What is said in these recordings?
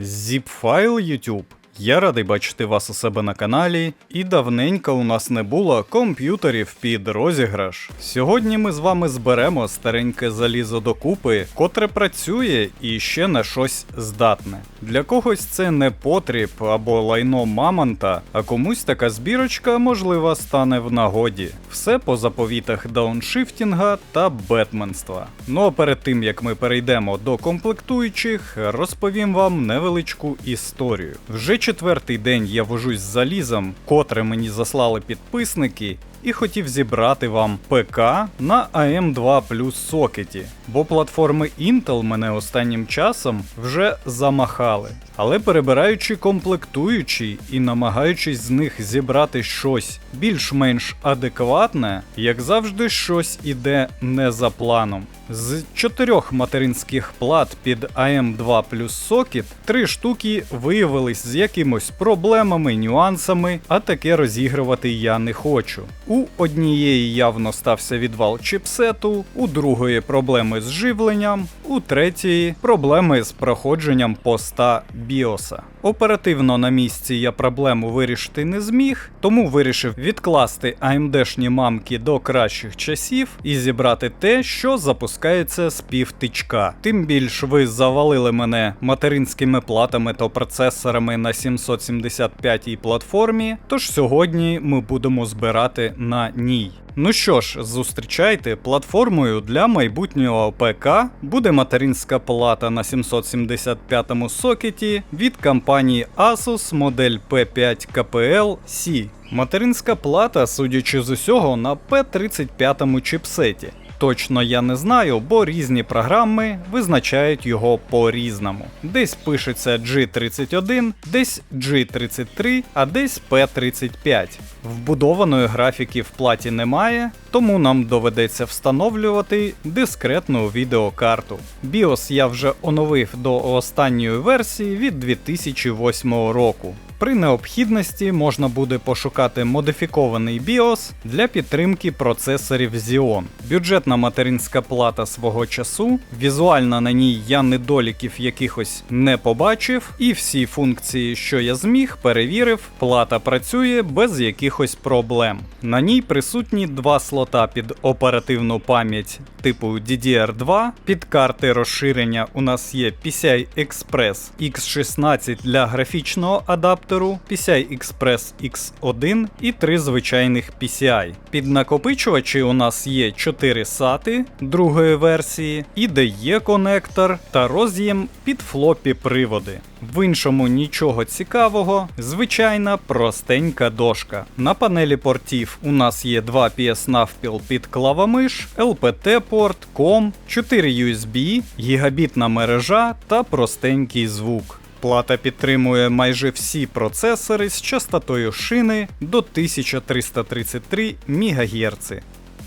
Zip-файл YouTube. Я радий бачити вас у себе на каналі, і давненько у нас не було комп'ютерів під розіграш. Сьогодні ми з вами зберемо стареньке залізо докупи, котре працює і ще на щось здатне. Для когось це не потріб або лайно мамонта, а комусь така збірочка, можливо, стане в нагоді. Все по заповітах дауншифтінга та бетменства. Ну а перед тим як ми перейдемо до комплектуючих, розповім вам невеличку історію. Вже четвертий день я вожусь з залізом, котре мені заслали підписники, і хотів зібрати вам ПК на AM2 Plus сокеті, бо платформи Intel мене останнім часом вже замахали. Але перебираючи комплектуючі і намагаючись з них зібрати щось більш-менш адекватне, як завжди, щось іде не за планом. З чотирьох материнських плат під AM2 Plus сокет, три штуки виявились з якимось проблемами, нюансами, а таке розігрувати я не хочу. У однієї явно стався відвал чіпсету, у другої проблеми з живленням, у третьої проблеми з проходженням поста біоса. Оперативно на місці я проблему вирішити не зміг, тому вирішив відкласти AMD-шні мамки до кращих часів і зібрати те, що запускається з півтичка. Тим більш ви завалили мене материнськими платами та процесорами на 775 й платформі, тож сьогодні ми будемо збирати на ній. Ну що ж, зустрічайте, платформою для майбутнього ПК буде материнська плата на 775 сокеті від компанії Asus модель P5 KPL C. Материнська плата, судячи з усього, на P35 чіпсеті. Точно я не знаю, бо різні програми визначають його по-різному. Десь пишеться G31, десь G33, а десь P35. Вбудованої графіки в платі немає, тому нам доведеться встановлювати дискретну відеокарту. BIOS я вже оновив до останньої версії від 2008 року. При необхідності можна буде пошукати модифікований BIOS для підтримки процесорів Xeon. Бюджетна материнська плата свого часу, візуально на ній я недоліків якихось не побачив, і всі функції, що я зміг, перевірив, плата працює без якихось проблем. На ній присутні два слота під оперативну пам'ять типу DDR2, під карти розширення у нас є PCI Express X16 для графічного адаптеру, PCI Express X1 і три звичайних PCI. Під накопичувачі у нас є 4 SATA другої версії, IDE конектор та роз'єм під флопі приводи. В іншому нічого цікавого, звичайна простенька дошка. На панелі портів у нас є два PS навпіл під клавомиш, LPT порт, COM, 4 USB, гігабітна мережа та простенький звук. Плата підтримує майже всі процесори з частотою шини до 1333 МГц.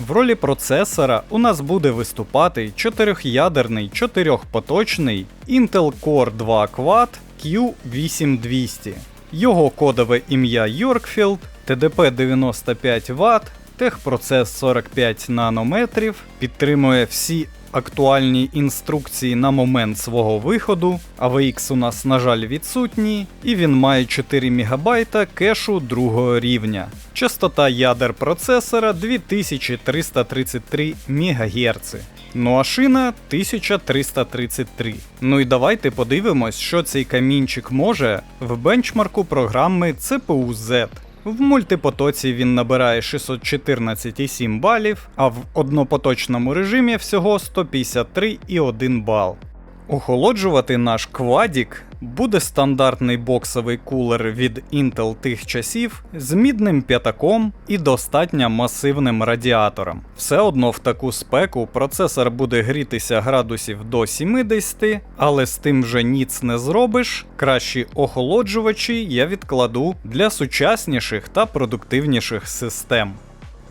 В ролі процесора у нас буде виступати чотирьохядерний чотирьохпоточний Intel Core 2 Quad Q8200. Його кодове ім'я Yorkfield, TDP 95 Вт, техпроцес 45 нанометрів, підтримує всі актуальні інструкції на момент свого виходу. AVX у нас, на жаль, відсутній, і він має 4 МБ кешу другого рівня. Частота ядер процесора 2333 МГц. Ну а шина 1333. Ну і давайте подивимось, що цей камінчик може в бенчмарку програми CPU-Z. В мультипотоці він набирає 614,7 балів, а в однопоточному режимі всього 153,1 бал. Охолоджувати наш квадік буде стандартний боксовий кулер від Intel тих часів з мідним п'ятаком і достатньо масивним радіатором. Все одно в таку спеку процесор буде грітися градусів до 70, але з тим вже ніц не зробиш. Кращі охолоджувачі я відкладу для сучасніших та продуктивніших систем.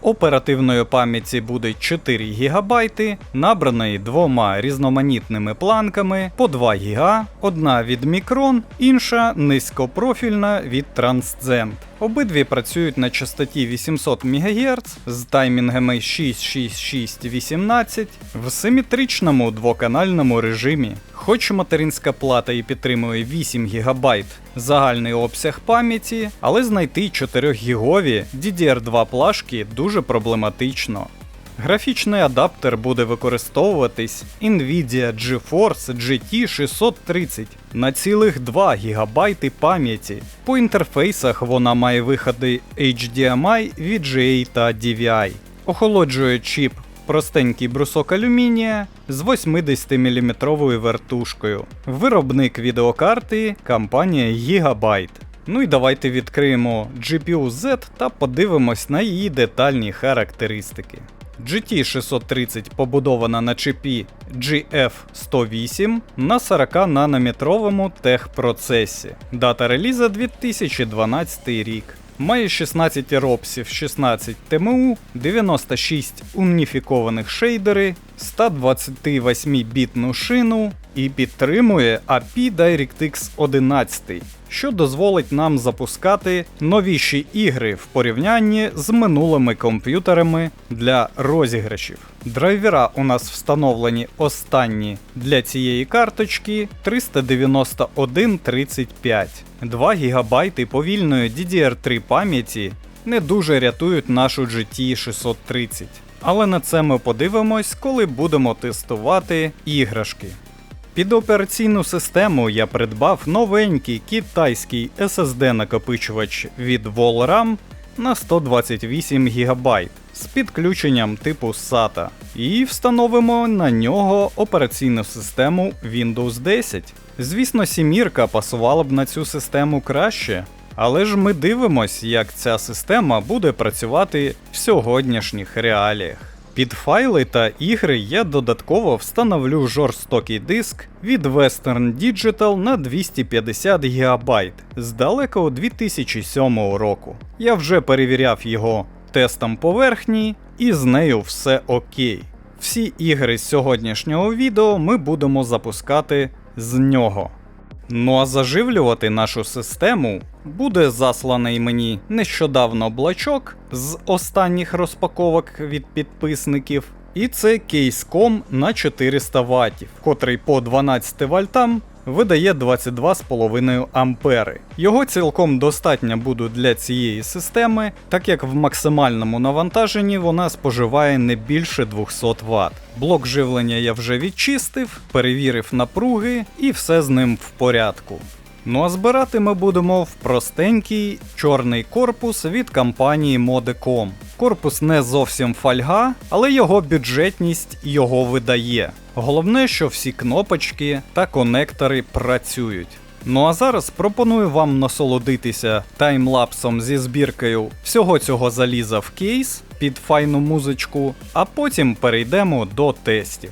Оперативної пам'яті буде 4 ГБ, набраної двома різноманітними планками по 2 ГБ, одна від Micron, інша низькопрофільна від Transcend. Обидві працюють на частоті 800 МГц з таймінгами 66618 в симетричному двоканальному режимі. Хоч материнська плата і підтримує 8 ГБ загальний обсяг пам'яті, але знайти 4 гігові DDR2 плашки дуже проблематично. Графічний адаптер буде використовуватись Nvidia GeForce GT 630 на цілих 2 ГБ пам'яті. По інтерфейсах вона має виходи HDMI, VGA та DVI. Охолоджує чіп простенький брусок алюмінія з 80-мм вертушкою. Виробник відеокарти компанія Gigabyte. Ну і давайте відкриємо GPU Z та подивимось на її детальні характеристики. GT630 побудована на чипі GF108 на 40 нанометровому техпроцесі. Дата реліза 2012 рік. Має 16 ропсів, 16 ТМУ, 96 уніфікованих шейдери, 128-бітну шину і підтримує API DirectX 11, що дозволить нам запускати новіші ігри в порівнянні з минулими комп'ютерами для розіграшів. Драйвера у нас встановлені останні для цієї карточки 39135. 2 ГБ повільної DDR3 пам'яті не дуже рятують нашу GT 630. Але на це ми подивимось, коли будемо тестувати іграшки. Під операційну систему я придбав новенький китайський SSD накопичувач від Volram на 128 ГБ з підключенням типу SATA і встановимо на нього операційну систему Windows 10. Звісно, сімірка пасувала б на цю систему краще, але ж ми дивимось, як ця система буде працювати в сьогоднішніх реаліях. Під файли та ігри я додатково встановлю жорстокий диск від Western Digital на 250 ГБ з далекого 2007 року. Я вже перевіряв його тестом поверхні, і з нею все окей. Всі ігри з сьогоднішнього відео ми будемо запускати з нього. Ну а заживлювати нашу систему буде засланий мені нещодавно блачок з останніх розпаковок від підписників. І це кейском на 400 Вт, котрий по 12 вольтам видає 22,5 ампери. Його цілком достатньо буде для цієї системи, так як в максимальному навантаженні вона споживає не більше 200 Вт. Блок живлення я вже відчистив, перевірив напруги і все з ним в порядку. Ну а збирати ми будемо в простенький чорний корпус від компанії Modecom. Корпус не зовсім фольга, але його бюджетність його видає. Головне, що всі кнопочки та конектори працюють. Ну а зараз пропоную вам насолодитися таймлапсом зі збіркою всього цього заліза в кейс під файну музичку, а потім перейдемо до тестів.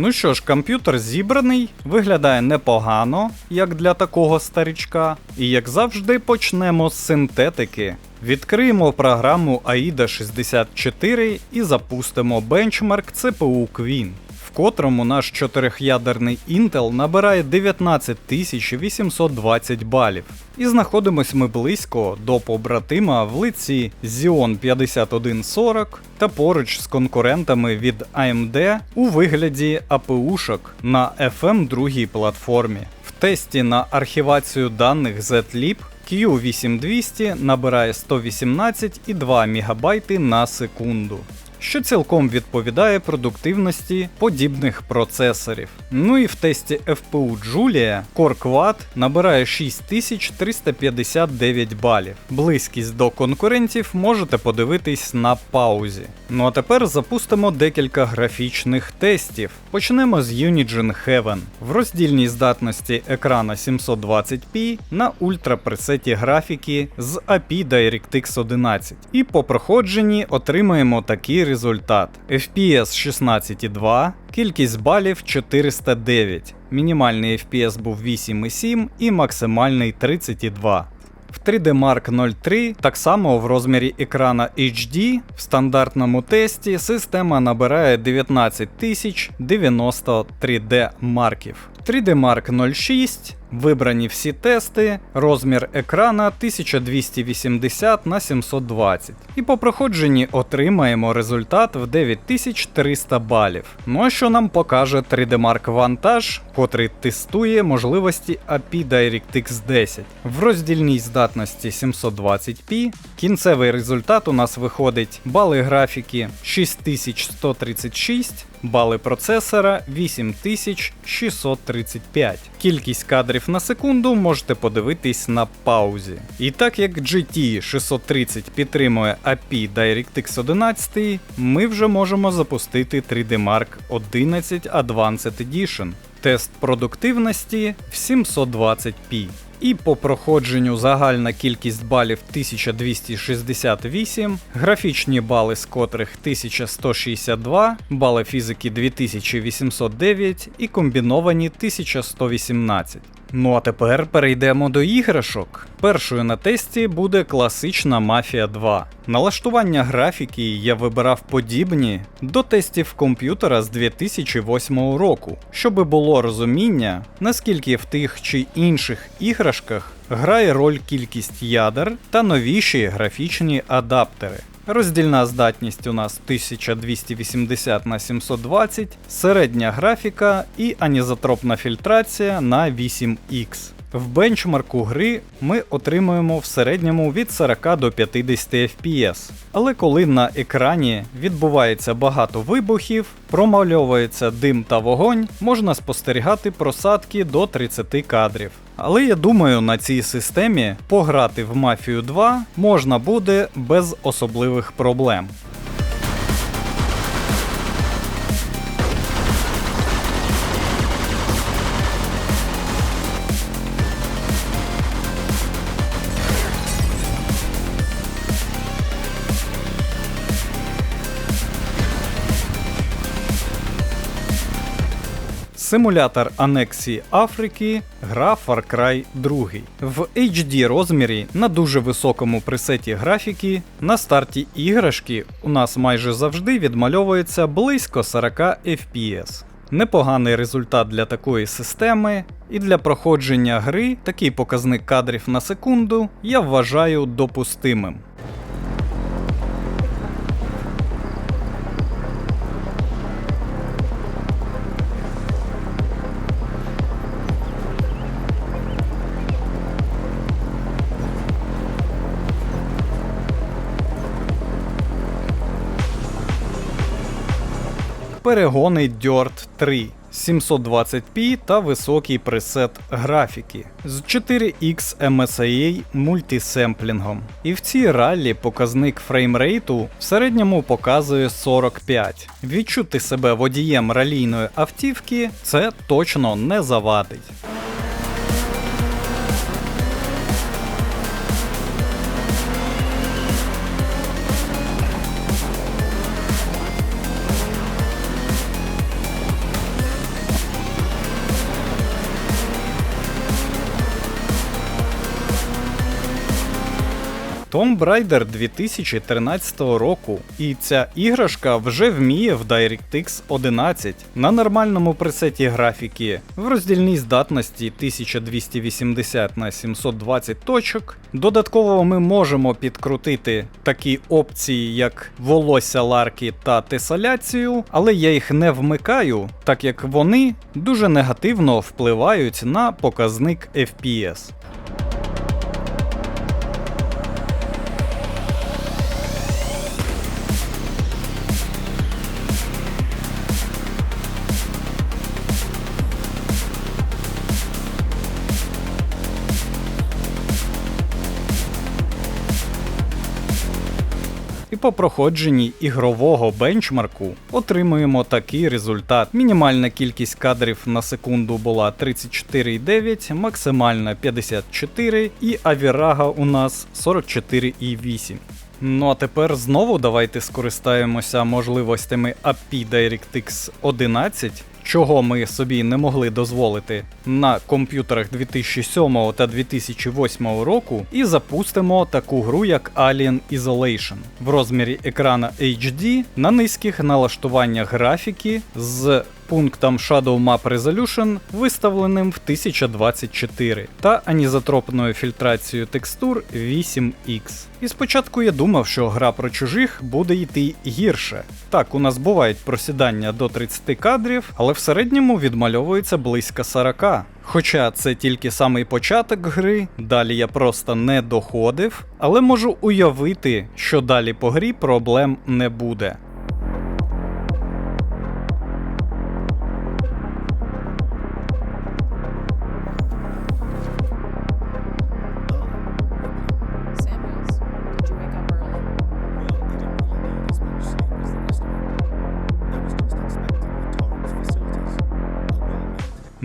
Ну що ж, комп'ютер зібраний, виглядає непогано, як для такого старичка. І як завжди, почнемо з синтетики. Відкриємо програму AIDA 64 і запустимо бенчмарк CPU Queen, котрому наш чотирьохядерний Intel набирає 19820 балів. І знаходимось ми близько до побратима в лиці Xeon 5140 та поруч з конкурентами від AMD у вигляді APU-шок на FM 2 платформі. В тесті на архівацію даних ZLib Q8200 набирає 118,2 МБ на секунду що цілком відповідає продуктивності подібних процесорів. Ну і в тесті FPU Julia Core Quad набирає 6359 балів. Близькість до конкурентів можете подивитись на паузі. Ну а тепер запустимо декілька графічних тестів. Почнемо з Unigine Heaven. В роздільній здатності екрана 720p на ультрапресеті графіки з API DirectX 11. І по проходженні отримаємо такий результат: FPS 16,2, кількість балів 409, мінімальний FPS був 8,7 і максимальний 32. В 3D Mark 03 так само в розмірі екрана HD в стандартному тесті система набирає 19090 3D марків. 3D Mark 06 Вибрані всі тести, розмір екрана 1280 на 720. І по проходженні отримаємо результат в 9300 балів. Ну а що нам покаже 3D Mark вантаж, котрий тестує можливості API DirectX 10. В роздільній здатності 720p. Кінцевий результат у нас виходить бали графіки 6136 бали процесора 8635. Кількість кадрів на секунду можете подивитись на паузі. І так як GT 630 підтримує API DirectX 11, ми вже можемо запустити 3D Mark 11 Advanced Edition. Тест продуктивності в 720p. І по проходженню загальна кількість балів 1268, графічні бали з котрих 1162, бали фізики 2809 і комбіновані 1118. Ну а тепер перейдемо до іграшок. Першою на тесті буде класична Мафія 2. Налаштування графіки я вибирав подібні до тестів комп'ютера з 2008 року, щоби було розуміння, наскільки в тих чи інших іграшках грає роль кількість ядер та новіші графічні адаптери. Роздільна здатність у нас 1280 на 720, середня графіка і анізотропна фільтрація на 8X. В бенчмарку гри ми отримуємо в середньому від 40 до 50 FPS. Але коли на екрані відбувається багато вибухів, промальовується дим та вогонь, можна спостерігати просадки до 30 кадрів. Але я думаю, на цій системі пограти в Мафію 2 можна буде без особливих проблем. Симулятор анексії Африки, гра Far Cry 2. В HD розмірі на дуже високому пресеті графіки на старті іграшки у нас майже завжди відмальовується близько 40 FPS. Непоганий результат для такої системи, і для проходження гри такий показник кадрів на секунду я вважаю допустимим. Перегони Dirt 3. 720p та високий пресет графіки з 4X MSAA мультисемплінгом. І в цій раллі показник фреймрейту в середньому показує 45. Відчути себе водієм ралійної автівки це точно не завадить. Tomb Raider 2013 року, і ця іграшка вже вміє в DirectX 11 на нормальному пресеті графіки в роздільній здатності 1280 на 720 точок. Додатково ми можемо підкрутити такі опції, як волосся ларки та тесаляцію, але я їх не вмикаю, так як вони дуже негативно впливають на показник FPS. По проходженні ігрового бенчмарку отримуємо такий результат. Мінімальна кількість кадрів на секунду була 34,9, максимальна 54 і авірага у нас 44,8. Ну а тепер знову давайте скористаємося можливостями API DirectX 11, чого ми собі не могли дозволити на комп'ютерах 2007 та 2008 року, і запустимо таку гру, як Alien Isolation. В розмірі екрана HD на низьких налаштуваннях графіки з пунктом Shadow Map Resolution виставленим в 1024 та анізотропною фільтрацією текстур 8X. І спочатку я думав, що гра про чужих буде йти гірше. Так, у нас бувають просідання до 30 кадрів, але в середньому відмальовується близько 40. Хоча це тільки самий початок гри, далі я просто не доходив, але можу уявити, що далі по грі проблем не буде.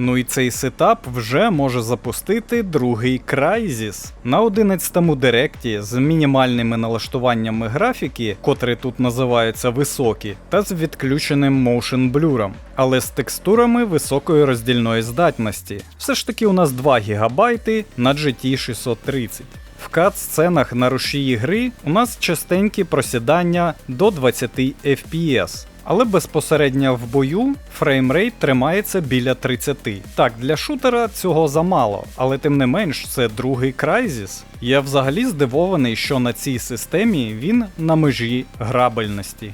Ну і цей сетап вже може запустити другий Crysis. На 11-му директі з мінімальними налаштуваннями графіки, котрі тут називаються високі, та з відключеним motion блюром, але з текстурами високої роздільної здатності. Все ж таки у нас 2 ГБ на GT 630. В кат-сценах на рушії гри у нас частенькі просідання до 20 FPS. Але безпосередньо в бою фреймрейт тримається біля 30. Так, для шутера цього замало, але тим не менш це другий Crysis. Я взагалі здивований, що на цій системі він на межі грабельності.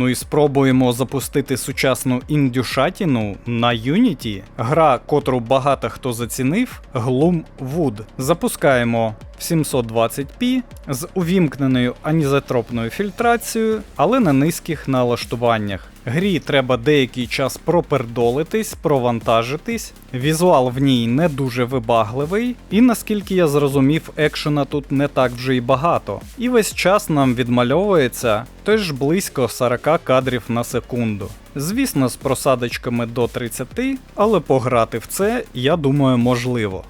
Ну і спробуємо запустити сучасну індюшатіну на Unity. Гра, котру багато хто зацінив, Gloomwood. Запускаємо 720p з увімкненою анізотропною фільтрацією, але на низьких налаштуваннях. Грі треба деякий час пропердолитись, провантажитись. Візуал в ній не дуже вибагливий, і наскільки я зрозумів, екшена тут не так вже й багато. І весь час нам відмальовується теж близько 40 кадрів на секунду. Звісно, з просадочками до 30, але пограти в це, я думаю, можливо.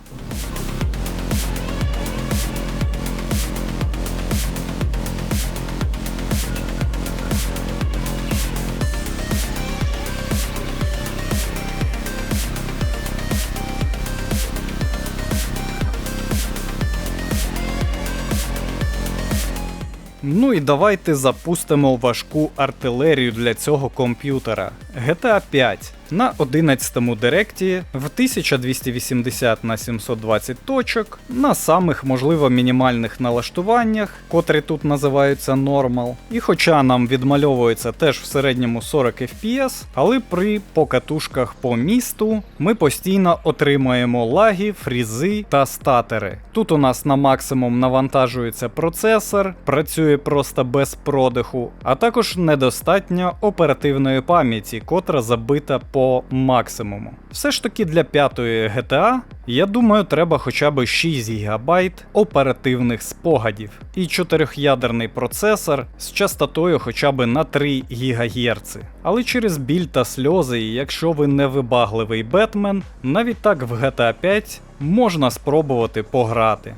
Ну і давайте запустимо важку артилерію для цього комп'ютера. GTA 5 на 11-му директі в 1280 на 720 точок, на самих можливо мінімальних налаштуваннях, котрі тут називаються Normal. І хоча нам відмальовується теж в середньому 40 FPS, але при покатушках по місту ми постійно отримуємо лаги, фрізи та статери. Тут у нас на максимум навантажується процесор, працює просто без продиху, а також недостатньо оперативної пам'яті, котра забита по максимуму. Все ж таки для п'ятої GTA, я думаю, треба хоча б 6 ГБ оперативних спогадів і 4-ядерний процесор з частотою хоча б на 3 ГГц. Але через біль та сльози, якщо ви не вибагливий Бетмен, навіть так в GTA 5 можна спробувати пограти.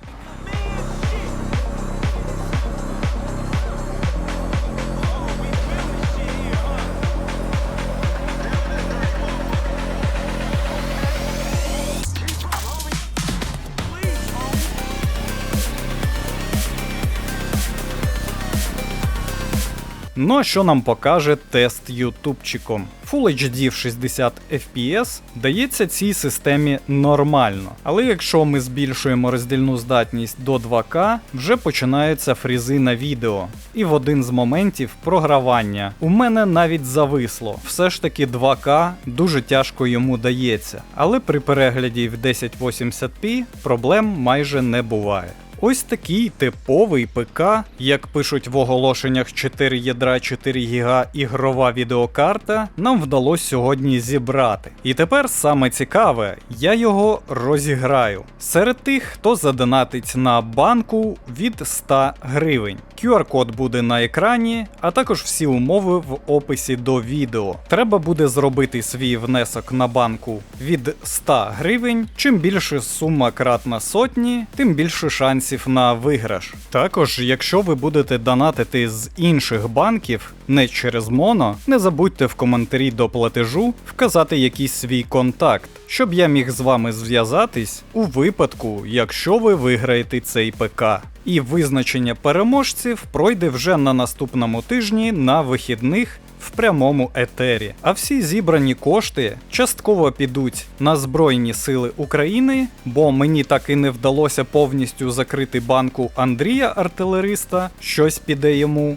Ну а що нам покаже тест ютубчиком? Full HD в 60 FPS дається цій системі нормально, але якщо ми збільшуємо роздільну здатність до 2К, вже починаються фрізи на відео. І в один з моментів програвання у мене навіть зависло. Все ж таки 2К дуже тяжко йому дається, але при перегляді в 1080p проблем майже не буває. Ось такий типовий ПК, як пишуть в оголошеннях 4 ядра 4 ГБ ігрова відеокарта, нам вдалося сьогодні зібрати. І тепер саме цікаве, я його розіграю серед тих, хто задонатить на банку від 100 гривень. QR-код буде на екрані, а також всі умови в описі до відео. Треба буде зробити свій внесок на банку від 100 гривень. Чим більше сума кратна сотні, тим більше шансів на виграш. Також, якщо ви будете донатити з інших банків, не через моно, не забудьте в коментарі до платежу вказати якийсь свій контакт, щоб я міг з вами зв'язатись у випадку, якщо ви виграєте цей ПК. І визначення переможців пройде вже на наступному тижні на вихідних в прямому етері. А всі зібрані кошти частково підуть на Збройні Сили України, бо мені так і не вдалося повністю закрити банку Андрія артилериста. Щось піде йому.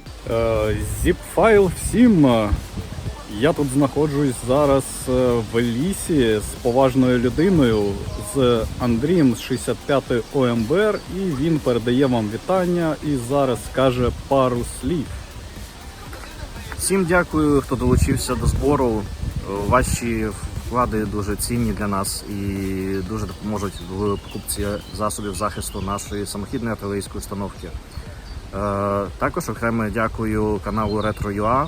Зіп-файл всім. Я тут знаходжусь зараз е, в лісі з поважною людиною, з Андрієм з 65 ОМБР, і він передає вам вітання і зараз скаже пару слів. Всім дякую, хто долучився до збору. Ваші вклади дуже цінні для нас і дуже допоможуть в покупці засобів захисту нашої самохідної артилерійської установки. Е, Також окремо дякую каналу Retro.ua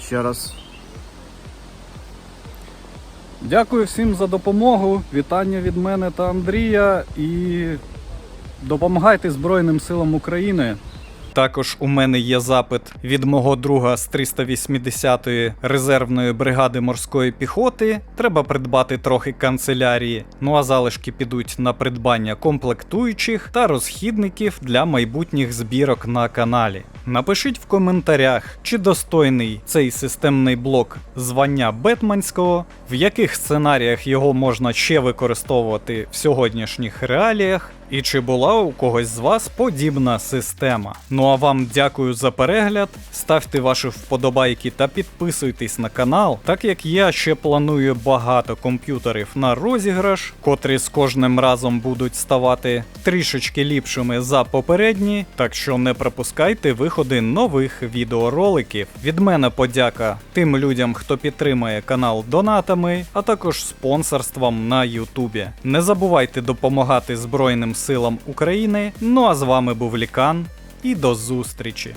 ще раз. Дякую всім за допомогу. Вітання від мене та Андрія і допомагайте Збройним силам України. Також у мене є запит від мого друга з 380-ї резервної бригади морської піхоти. Треба придбати трохи канцелярії. Ну а залишки підуть на придбання комплектуючих та розхідників для майбутніх збірок на каналі. Напишіть в коментарях, чи достойний цей системний блок звання Бетманського, в яких сценаріях його можна ще використовувати в сьогоднішніх реаліях, і чи була у когось з вас подібна система. Ну а вам дякую за перегляд. Ставте ваші вподобайки та підписуйтесь на канал, так як я ще планую багато комп'ютерів на розіграш, котрі з кожним разом будуть ставати трішечки ліпшими за попередні. Так що не пропускайте виходи нових відеороликів. Від мене подяка тим людям, хто підтримує канал донатами, а також спонсорством на Ютубі. Не забувайте допомагати Збройним силам України. Ну а з вами був Лікан і до зустрічі!